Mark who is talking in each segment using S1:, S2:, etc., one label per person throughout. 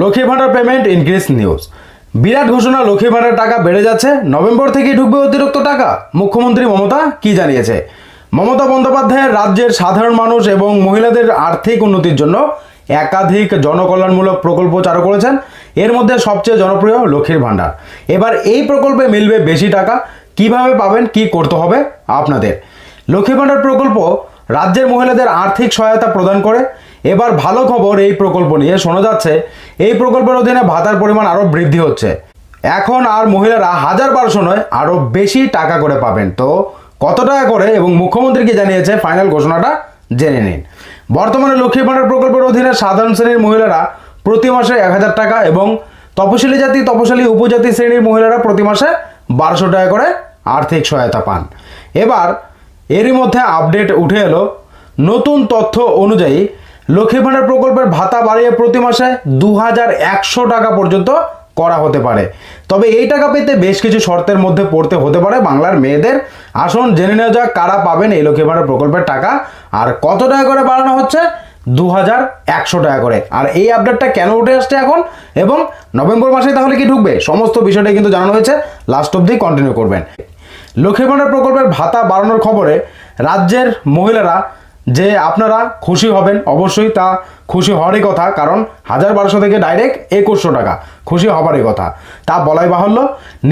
S1: Lakshmi Bhandar payment increase news বিরাট ঘোষণা, লক্ষ্মী ভাণ্ডার টাকা বেড়ে যাচ্ছে। নভেম্বর থেকে ঢুকবে অতিরিক্ত টাকা। মুখ্যমন্ত্রী মমতা কি জানিয়েছে? মমতা বন্দ্যোপাধ্যায়ের রাজ্যের সাধারণ মানুষ এবং মহিলাদের আর্থিক উন্নতির জন্য একাধিক জনকল্যাণমূলক প্রকল্প চালু করেছেন। এর মধ্যে সবচেয়ে জনপ্রিয় লক্ষ্মীর ভাণ্ডার। এবার এই প্রকল্পে মিলবে বেশি টাকা। কীভাবে পাবেন, কি করতে হবে আপনাদের? লক্ষ্মী ভাণ্ডার প্রকল্প রাজ্যের মহিলাদের আর্থিক সহায়তা প্রদান করে। এবার ভালো খবর এই প্রকল্প নিয়ে। শোনা যাচ্ছে, এই প্রকল্পের অধীনে ভাতার পরিমাণ আরও বৃদ্ধি হচ্ছে। এখন আর মহিলারা হাজার বারোশো নয় আরও বেশি টাকা করে পাবেন। তো কত টাকা করে এবং মুখ্যমন্ত্রীকে জানিয়েছে? ফাইনাল ঘোষণাটা জেনে নিন। বর্তমানে লক্ষ্মী ভাণ্ডার প্রকল্পের অধীনে সাধারণ শ্রেণির মহিলারা প্রতি মাসে এক হাজার টাকা এবং তপশিলি জাতি, তপশিলি উপজাতি শ্রেণির মহিলারা প্রতি মাসে বারোশো টাকা করে আর্থিক সহায়তা পান। এবার এরই মধ্যে আপডেট উঠে এলো। নতুন তথ্য অনুযায়ী লক্ষ্মী ভাণ্ডার প্রকল্পের ভাতা বাড়িয়ে প্রতি মাসে দু হাজার একশো টাকা পর্যন্ত করা হতে পারে। তবে এই টাকা পেতে বেশ কিছু শর্তের মধ্যে পড়তে হতে পারে বাংলার মেয়েদের। আসুন জেনে নেওয়া যাক কারা পাবেন এই লক্ষ্মী ভাণ্ডার প্রকল্পের টাকা আর কত টাকা করে বাড়ানো হচ্ছে? দু হাজার একশো টাকা করে। আর এই আপডেটটা কেন উঠে আসছে এখন? এবং নভেম্বর মাসে তাহলে কি ঢুকবে? সমস্ত বিষয়টাই কিন্তু জানানো হয়েছে। লাস্ট অবধি কন্টিনিউ করবেন। লক্ষ্মী ভাণ্ডার প্রকল্পের ভাতা বাড়ানোর খবরে রাজ্যের মহিলারা যে আপনারা খুশি হবেন, অবশ্যই তা খুশি হওয়ারই কথা, কারণ হাজার বারোশো থেকে ডাইরেক্ট একুশশো টাকা খুশি হবারই কথা। তা বলাই বাহুল্য,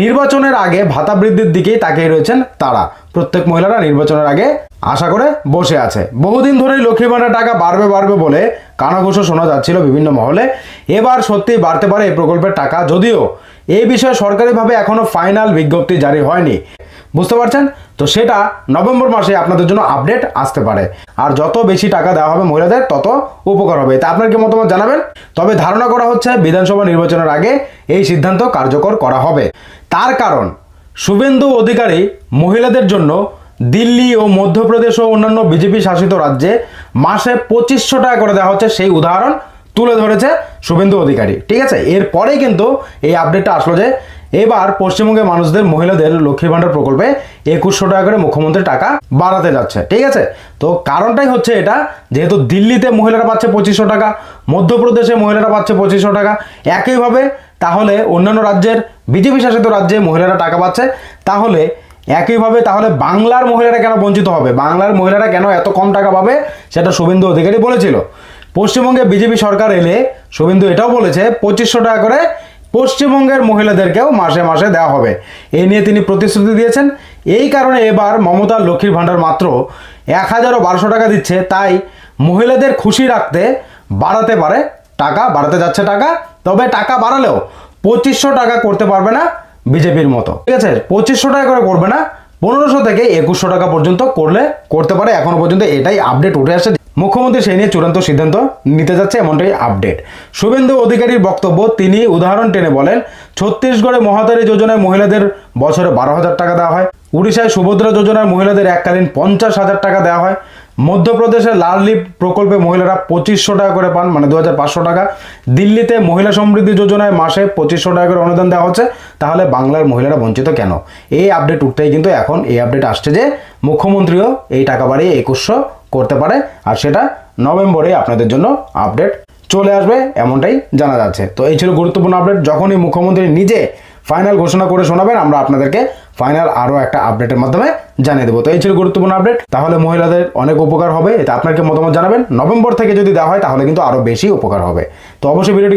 S1: নির্বাচনের আগে ভাতা বৃদ্ধির দিকেই তাকিয়ে রয়েছেন তারা। প্রত্যেক মহিলারা নির্বাচনের আগে আশা করে বসে আছে। বহুদিন ধরেই লক্ষ্মী ভাণ্ডার টাকা বাড়বে বাড়বে বলে কানাঘোষও শোনা যাচ্ছিল বিভিন্ন মহলে। এবার সত্যি বাড়তে পারে এই প্রকল্পের টাকা, যদিও এই বিষয়ে সরকারিভাবে এখনও ফাইনাল বিজ্ঞপ্তি জারি হয়নি। বুঝতে পারছেন? তো সেটা নভেম্বর মাসে আপনাদের জন্য আপডেট আসতে পারে। আর যত বেশি টাকা দেওয়া হবে মহিলাদের, তত উপকার হবে। তা আপনার কি মতামত জানাবেন? তবে ধারণা করা হচ্ছে বিধানসভা নির্বাচনের আগে এই সিদ্ধান্ত কার্যকর করা হবে। তার কারণ, শুভেন্দু অধিকারী মহিলাদের জন্য দিল্লি ও মধ্যপ্রদেশ ও অন্যান্য বিজেপি শাসিত রাজ্যে মাসে পঁচিশশো টাকা করে দেওয়া হচ্ছে সেই উদাহরণ তুলে ধরেছে শুভেন্দু অধিকারী। ঠিক আছে? এরপরেই কিন্তু এই আপডেটটা আসলো যে এবার পশ্চিমবঙ্গের মানুষদের মহিলাদের লক্ষ্মী ভাণ্ডার প্রকল্পে একুশশো টাকা করে মুখ্যমন্ত্রী টাকা বাড়াতে যাচ্ছে, ঠিক আছে? তো কারণটাই হচ্ছে এটা, যেহেতু দিল্লিতে মহিলারা পাচ্ছে পঁচিশশো টাকা, মধ্যপ্রদেশে মহিলারা পাচ্ছে পঁচিশশো টাকা, একইভাবে তাহলে অন্যান্য রাজ্যের, বিজেপি শাসিত রাজ্যে মহিলারা টাকা পাচ্ছে, তাহলে একইভাবে তাহলে বাংলার মহিলারা কেন বঞ্চিত হবে? বাংলার মহিলারা কেন এত কম টাকা পাবে? সেটা শুভেন্দু অধিকারী বলেছিল। পশ্চিমবঙ্গে বিজেপি সরকার এলে শুভেন্দু এটাও বলেছে, পঁচিশশো টাকা করে পশ্চিমবঙ্গের মহিলাদেরকেও মাসে মাসে দেওয়া হবে। এই নিয়ে তিনি প্রতিশ্রুতি দিয়েছেন। এই কারণে এবার মমতার লক্ষ্মীর ভাণ্ডার মাত্র এক হাজার ও বারোশো টাকা দিচ্ছে। তাই মহিলাদের খুশি রাখতে বাড়াতে পারে টাকা, বাড়াতে যাচ্ছে টাকা। তবে টাকা বাড়ালেও পঁচিশশো টাকা করতে পারবে না বিজেপির মতো। ঠিক আছে? পঁচিশশো টাকা করে করবে না, পনেরোশো থেকে একুশশো টাকা পর্যন্ত করলে, করতে পারে। এখনও পর্যন্ত এটাই আপডেট উঠে আসছে। মুখ্যমন্ত্রী সেই নিয়ে চূড়ান্ত সিদ্ধান্ত নিতে যাচ্ছে এমনটাই আপডেট শুভেন্দু অধিকারীর বক্তব্য তিনি উদাহরণ টেনে বলেন, ছত্তিশগড়ে মহাতারী যোজনায় মহিলাদের বছরে বারো হাজার টাকা দেওয়া হয়, উড়িষ্যায় সুভদ্রা যোজনায় মহিলাদের এককালীন পঞ্চাশ হাজার টাকা দেওয়া হয়, মধ্যপ্রদেশের লাললিপ প্রকল্পে মহিলারা পঁচিশশো টাকা করে পান মানে দু হাজার পাঁচশো টাকা, দিল্লিতে মহিলা সমৃদ্ধি যোজনায় মাসে পঁচিশশো টাকা করে অনুদান দেওয়া হচ্ছে, তাহলে বাংলার মহিলারা বঞ্চিত কেন? এই আপডেট উঠতেই কিন্তু এখন এই আপডেট আসছে যে মুখ্যমন্ত্রীও এই টাকা বাড়িয়ে একুশশো করতে পারে আর সেটা নভেম্বরে আপনাদের জন্য আপডেট চলে আসবে, এমনটাই জানা যাচ্ছে। তো এই ছিল গুরুত্বপূর্ণ আপডেট যখনই মুখ্যমন্ত্রী নিজে ফাইনাল ঘোষণা করে শোনাবেন, আমরা আপনাদেরকে ফাইনাল আরও একটা আপডেটের মাধ্যমে জানিয়ে দেবো। তো এই ছিল গুরুত্বপূর্ণ আপডেট তাহলে মহিলাদের অনেক উপকার হবে, এটা আপনাকে মতামত জানাবেন। নভেম্বর থেকে যদি দেওয়া হয়, তাহলে কিন্তু আরও বেশি উপকার হবে। তো অবশ্যই ভিডিওটি